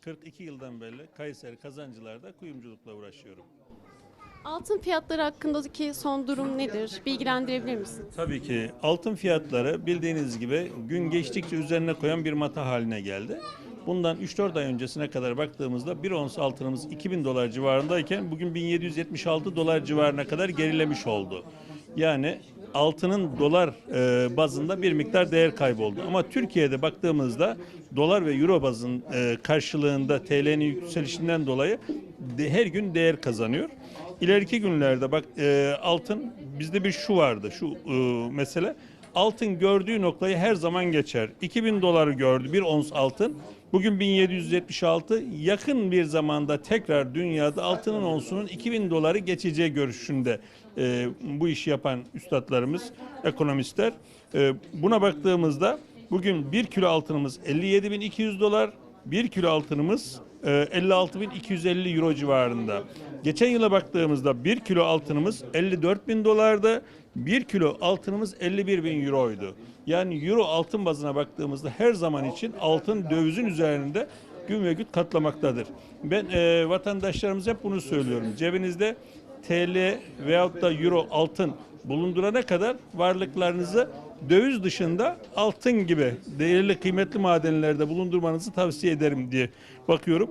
42 yıldan beri Kayseri Kazancılar'da kuyumculukla uğraşıyorum. Altın fiyatları hakkındaki son durum nedir? Bilgilendirebilir misiniz? Tabii ki. Altın fiyatları bildiğiniz gibi gün geçtikçe üzerine koyan bir mata haline geldi. Bundan 3-4 ay öncesine kadar baktığımızda bir ons altınımız 2000 dolar civarındayken bugün 1776 dolar civarına kadar gerilemiş oldu. Yani altının dolar e, bazında bir miktar değer kayboldu. Ama Türkiye'de baktığımızda dolar ve euro bazın e, karşılığında TL'nin yükselişinden dolayı her gün değer kazanıyor. İleriki günlerde bak e, altın bizde bir şu vardı şu e, mesele altın gördüğü noktayı her zaman geçer. 2000 doları gördü bir ons altın. Bugün 1776 yakın bir zamanda tekrar dünyada altının onsunun 2000 doları geçeceği görüşünde e, bu işi yapan üstadlarımız, ekonomistler. E, buna baktığımızda bugün 1 kilo altınımız 57.200 dolar, 1 kilo altınımız 56.250 euro civarında. Geçen yıla baktığımızda 1 kilo altınımız 54.000 dolardı. 1 kilo altınımız 51.000 euroydu. Yani euro altın bazına baktığımızda her zaman için altın dövizin üzerinde gün ve gün katlamaktadır. Ben e, vatandaşlarımıza hep bunu söylüyorum. Cebinizde TL veyahut da euro altın bulundurana kadar varlıklarınızı döviz dışında altın gibi değerli kıymetli madenlerde bulundurmanızı tavsiye ederim diye bakıyorum.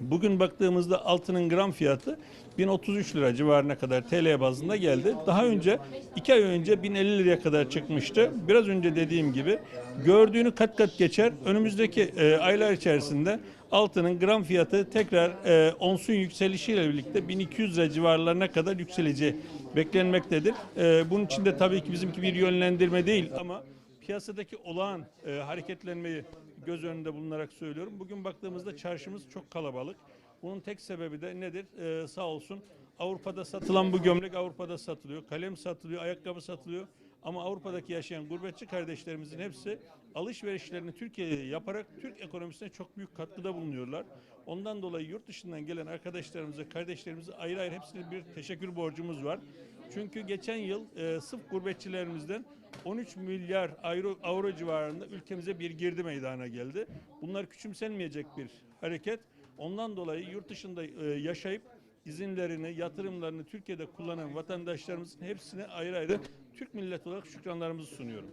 Bugün baktığımızda altının gram fiyatı 1033 lira civarına kadar TL bazında geldi. Daha önce 2 ay önce 1050 liraya kadar çıkmıştı. Biraz önce dediğim gibi gördüğünü kat kat geçer. Önümüzdeki e, aylar içerisinde altının gram fiyatı tekrar e, onsun yükselişiyle birlikte 1200 lira civarlarına kadar yükseleceği beklenmektedir. E, bunun için de tabii ki bizimki bir yönlendirme değil ama piyasadaki olağan e, hareketlenmeyi göz önünde bulunarak söylüyorum. Bugün baktığımızda çarşımız çok kalabalık. Bunun tek sebebi de nedir? E, sağ olsun Avrupa'da satılan bu gömlek Avrupa'da satılıyor. Kalem satılıyor, ayakkabı satılıyor. Ama Avrupa'daki yaşayan gurbetçi kardeşlerimizin hepsi alışverişlerini Türkiye'de yaparak Türk ekonomisine çok büyük katkıda bulunuyorlar. Ondan dolayı yurt dışından gelen arkadaşlarımıza, kardeşlerimize ayrı ayrı hepsine bir teşekkür borcumuz var. Çünkü geçen yıl e, sırf gurbetçilerimizden 13 milyar euro, avro civarında ülkemize bir girdi meydana geldi. Bunlar küçümsenmeyecek bir hareket. Ondan dolayı yurt dışında e, yaşayıp izinlerini, yatırımlarını Türkiye'de kullanan vatandaşlarımızın hepsine ayrı ayrı Türk milleti olarak şükranlarımızı sunuyorum.